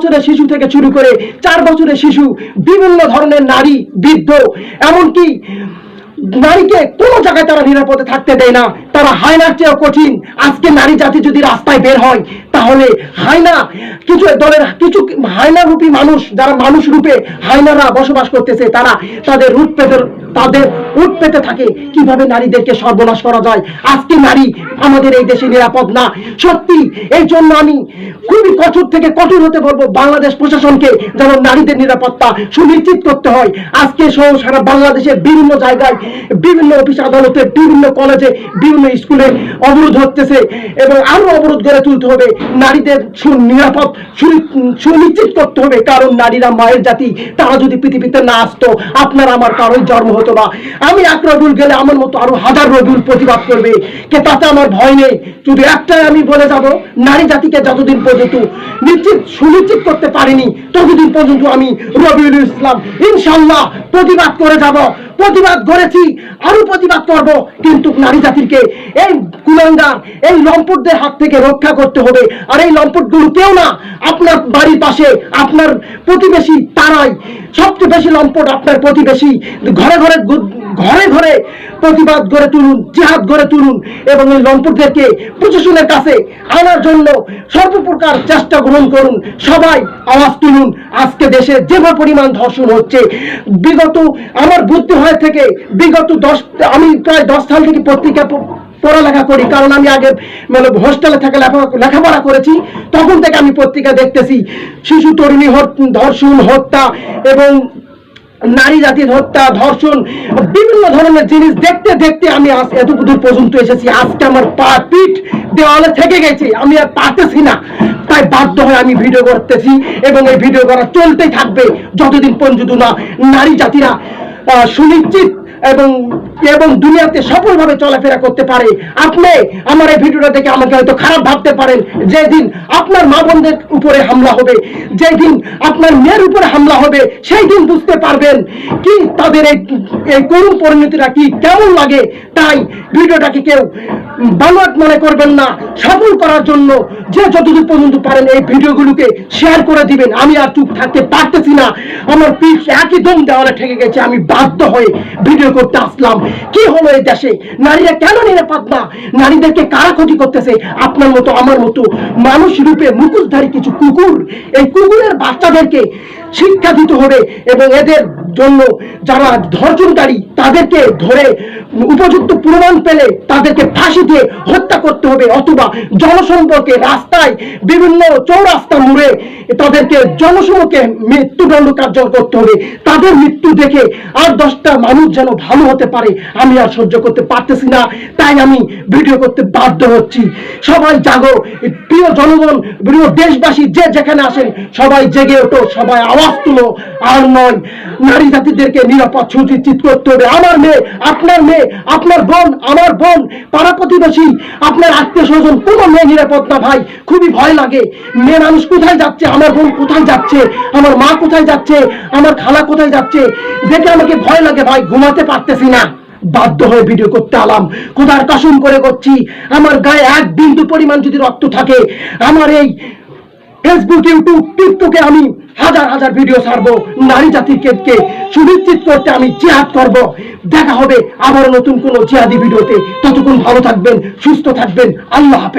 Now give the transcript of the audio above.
বছরের শিশু থেকে শুরু করে চার বছরের শিশু বিভিন্ন ধরনের নারী, বৃদ্ধ, এমনকি নারীকে কোনো জায়গায় তারা নিরাপদে থাকতে দেয় না। তারা হায়নার চেয়েও কঠিন। আজকে নারী জাতি যদি রাস্তায় বের হয়, তাহলে হায়না কিছু দলের, কিছু হায়না রূপী মানুষ, যারা মানুষ রূপে হায়নারা বসবাস করতেছে, তারা তাদের রুট পেতে, তাদের উঠ পেতে থাকে। কীভাবে নারীদেরকে সর্বনাশ করা যায়? আজকে নারী আমাদের এই দেশে নিরাপদ না। সত্যি, এই জন্য আমি খুবই কঠোর থেকে কঠোর হতে বলব বাংলাদেশ প্রশাসনকে, যেন নারীদের নিরাপত্তা সুনিশ্চিত করতে হয়। আজকে সহ সারা বাংলাদেশের বিভিন্ন জায়গায়, বিভিন্ন অফিস আদালতে, বিভিন্ন কলেজে, বিভিন্ন স্কুলে অবরোধ হতেছে এবং আরও অবরোধ গড়ে তুলতে হবে। নারীদের নিরাপদ সুনিশ্চিত করতে হবে। কারণ নারীরা মায়ের জাতি, তারা যদি পৃথিবীতে না আসতো, আপনার আমার কারোই জন্ম হতো না। আমি এক রবিউল গেলে আমার মতো আরও হাজার রবিউল প্রতিবাদ করবে। কে তাতে আমার ভয় নেই। শুধু একটাই আমি বলে যাব, নারী জাতিকে যতদিন পর্যন্ত নিশ্চিত, সুনিশ্চিত করতে পারিনি, ততদিন পর্যন্ত আমি রবিউল ইসলাম ইনশাল্লাহ প্রতিবাদ করে যাব। প্রতিবাদ করেছি, আরও প্রতিবাদ করব। কিন্তু নারী জাতিকে এই কুলাঙ্গার, এই লম্পটদের হাত থেকে রক্ষা করতে হবে। আর এই লম্পটগুলো কেউ না আপনার বাড়ির পাশে, আপনার প্রতিবেশী তারাই। সবচেয়ে বেশি লম্পট আপনার প্রতিবেশী। ঘরে ঘরে ঘরে ঘরে প্রতিবাদ গড়ে তুলুন, জিহাদ গড়ে তুলুন এবং এই লম্পটদেরকে প্রশাসনের কাছে আনার জন্য সর্বপ্রকার চেষ্টা গ্রহণ করুন, সবাই আওয়াজ তুলুন। আজকে দেশে যে পরিমাণ ধর্ষণ হচ্ছে, বিগত আমার বুদ্ধি হয় থেকে বিগত দশ, আমি প্রায় দশ সাল থেকে পত্রিকা পড়ালেখা করি, কারণ আমি আগে মানে হোস্টেলে থেকে লেখা- লেখাপড়া করেছি, তখন থেকে আমি পত্রিকা দেখতেছি, শিশু, তরুণী ধর্ষণ, হত্যা এবং নারী জাতির হত্যা, ধর্ষণ, বিভিন্ন ধরনের জিনিস দেখতে দেখতে আমি আজ এত দূর পর্যন্ত এসেছি। আজকে আমার পা পিঠ দেওয়ালে থেকে গেছে। আমি আর পারতেছি না। তাই বাধ্য হয়ে আমি ভিডিও করতেছি এবং এই ভিডিও করা চলতেই থাকবে। যতদিন পর্যন্ত না নারী জাতিরা সুনিশ্চিত এবং এবং দুনিয়াতে সফলভাবে চলাফেরা করতে পারে। আপনি আমার এই ভিডিওটা দেখে আমাকে হয়তো খারাপ ভাবতে পারেন। যেদিন আপনার মা বোনদের উপরে হামলা হবে, যেদিন আপনার মেয়ের উপরে হামলা হবে, সেই দিন বুঝতে পারবেন কি তাদের এই এই করুণ পরিণতিটা কি কেমন লাগে। তাই ভিডিওটাকে কেউ বানোয়াট মনে করবেন না, সফল করার জন্য যে যতদূর পর্যন্ত পারেন এই ভিডিওগুলোকে শেয়ার করে দিবেন। আমি আর চুপ থাকতে পারতেছি না। আমার পিঠ একই দম দেওয়ালে ঠেকে গেছে, আমি বাধ্য হয়ে ভিডিও করতে আসলাম। কি হলো এই দেশে? নারীরা কেন নিরাপদ না? নারীদেরকে কারা ক্ষতি করতেছে? আপনার মতো, আমার মতো মানুষ রূপে মুখোশধারী কিছু কুকুর, এই কুকুরের বাচ্চাদেরকে শিক্ষা দিতে হবে এবং এদের জন্য যারা ধর্ষণকারী, তাদেরকে ধরে উপযুক্ত প্রমাণ পেলে তাদেরকে ফাঁসি দিয়ে হত্যা করতে হবে অথবা জনসম্পর্কে রাস্তায় বিভিন্ন চৌরাস্তা মুড়ে তাদেরকে জনসমকে মৃত্যুদণ্ড কার্যকর করতে হবে। তাদের মৃত্যু দেখে আর দশটা মানুষ যেন ভালো হতে পারে, আমি আর সহ্য করতে পারতেছি না। তাই আমি ভিডিও করতে বাধ্য হচ্ছি। সবাই জাগো। প্রিয় জনগণ, প্রিয় দেশবাসী, যে যেখানে আসেন সবাই জেগে ওঠো, সবাই আওয়াজ তুলো আর নয়, নারী জাতিদেরকে নিরাপদ সুনিশ্চিত করতে হবে। আমার মেয়ে, আপনার মেয়ে, আপনার বোন, আমার বোন, পাড়া প্রতিবেশী, আপনার আত্মীয় স্বজন, কোনো মেয়ে নিরাপদ না ভাই, খুবই ভয় লাগে। মেয়ে মানুষ কোথায় যাচ্ছে? আমার বোন কোথায় যাচ্ছে? আমার মা কোথায় যাচ্ছে? আমার খালা কোথায় যাচ্ছে? দেখে আমাকে ভয় লাগে ভাই, ঘুমাতে পারতেছি না। বাধ্য হয়ে ভিডিও করতে আলাম। কোথার কাসুম করে করছি। আমার গায়ে এক বিন্দু পরিমাণ যদি রক্ত থাকে, আমার এই ফেসবুক ইউটিউব টিকটকে আমি হাজার হাজার ভিডিও ছাড়বো, নারী জাতিকে সুনিশ্চিত করতে আমি জিহাদ করব। দেখা হবে আবার নতুন কোন জিহাদি ভিডিওতে। ততক্ষণ ভালো থাকবেন, সুস্থ থাকবেন। আল্লাহ হাফেজ।